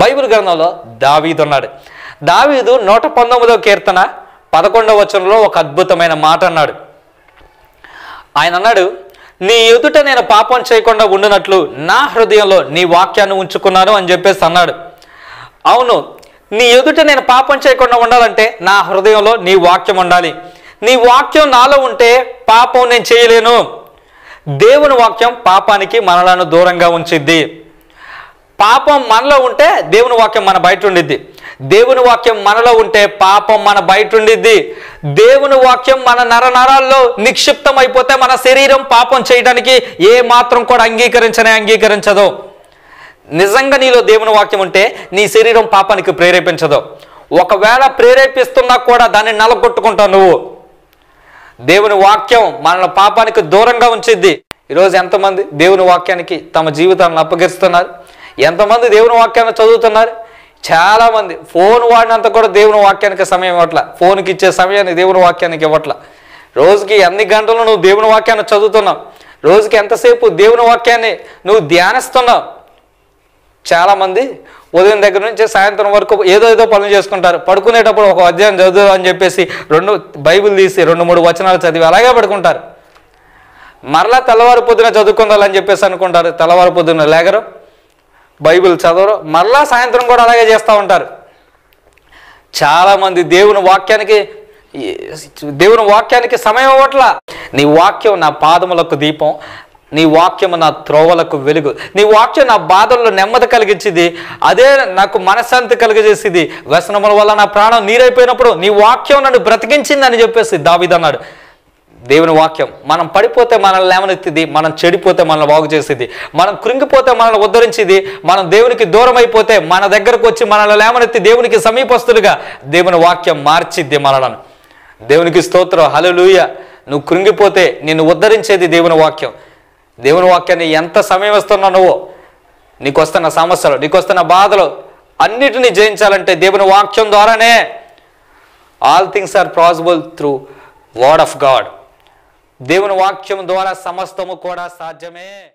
Bible గ్రంథంలో దావీదు ఉన్నాడు దావీదు నూట పంతొమ్మిదవ కీర్తన పదకొండవ వచనంలో ఒక అద్భుతమైన మాట అన్నాడు. ఆయన అన్నాడు నీ ఎదుట నేను పాపం చేయకుండా ఉండినట్లు నా హృదయంలో నీ వాక్యాన్ని ఉంచుకున్నాను అని చెప్పేసి అన్నాడు. అవును నీ ఎదుట నేను పాపం చేయకుండా ఉండాలంటే నా హృదయంలో నీ వాక్యం ఉండాలి. నీ వాక్యం నాలో ఉంటే పాపం నేను చేయలేను. దేవుని వాక్యం పాపానికి మనలను దూరంగా ఉంచిద్ది. పాపం మనలో ఉంటే దేవుని వాక్యం మన బయట ఉండిద్ది దేవుని వాక్యం మనలో ఉంటే పాపం మన బయట ఉండిద్ది దేవుని వాక్యం మన నర నరాల్లో నిక్షిప్తం అయిపోతే మన శరీరం పాపం చేయడానికి ఏ మాత్రం కూడా అంగీకరించనే అంగీకరించదు. నిజంగా నీలో దేవుని వాక్యం ఉంటే నీ శరీరం పాపానికి ప్రేరేపించదు. ఒకవేళ ప్రేరేపిస్తున్నా కూడా దాన్ని నలగొట్టుకుంటావు నువ్వు. దేవుని వాక్యం మన పాపానికి దూరంగా ఉంచిద్ది. ఈరోజు ఎంతమంది దేవుని వాక్యానికి తమ జీవితాలను అప్పగిస్తున్నారు? ఎంతమంది దేవుని వాక్యాన్ని చదువుతున్నారు? చాలామంది. ఫోన్ వాడినంత కూడా దేవుని వాక్యానికి సమయం ఇవ్వట్ల. ఫోన్కి ఇచ్చే సమయాన్ని దేవుని వాక్యానికి ఇవ్వట్ల. రోజుకి ఎన్ని గంటలు నువ్వు దేవుని వాక్యాన్ని చదువుతున్నావు? రోజుకి ఎంతసేపు దేవుని వాక్యాన్ని నువ్వు ధ్యానిస్తున్నావు? చాలామంది ఉదయం దగ్గర నుంచి సాయంత్రం వరకు ఏదో ఏదో పనులు చేసుకుంటారు. పడుకునేటప్పుడు ఒక అధ్యాయం చదువు అని చెప్పేసి రెండు బైబిల్ తీసి రెండు మూడు వచనాలు చదివి అలాగే పడుకుంటారు. మరలా తెల్లవారు పొద్దున చదువుకుందాలని చెప్పేసి అనుకుంటారు. తెల్లవారు పొద్దున లేగరు. బైబిల్ చదవరు. మరలా సాయంత్రం కూడా అలాగే చేస్తూ ఉంటారు. చాలామంది దేవుని వాక్యానికి దేవుని వాక్యానికి సమయం ఇవ్వట్ల. నీ వాక్యం నా పాదములకు దీపం నీ వాక్యము నా త్రోవలకు వెలుగు నీ వాక్యం నా బాధల్లో నెమ్మది కలిగించింది అదే నాకు మనశ్శాంతి కలిగజేసింది. వ్యసనముల వల్ల నా ప్రాణం నీరైపోయినప్పుడు నీ వాక్యం నన్ను బ్రతికించిందని చెప్పేసి దావిదన్నాడు. దేవుని వాక్యం. మనం పడిపోతే మనల్ని లేవనెత్తిది మనం చెడిపోతే మనల్ని బాగు చేసేది మనం కృంగిపోతే మనల్ని ఉద్ధరించేది మనం దేవునికి దూరం అయిపోతే మన దగ్గరకు వచ్చి మనల్ని లేవనెత్తి దేవునికి సమీపస్తులుగా దేవుని వాక్యం మార్చిద్ది మనలను. దేవునికి స్తోత్రం. హలలుయ నువ్వు కృంగిపోతే నిన్ను ఉద్ధరించేది దేవుని వాక్యం. దేవుని వాక్యాన్ని ఎంత సమయం నువ్వు నీకు వస్తున్న సమస్యలు నీకు వస్తున్న బాధలు అన్నిటినీ జయించాలంటే దేవుని వాక్యం ద్వారానే all things are possible through word of God. దేవుని వాక్యం ద్వారా సమస్తము కూడా సాధ్యమే.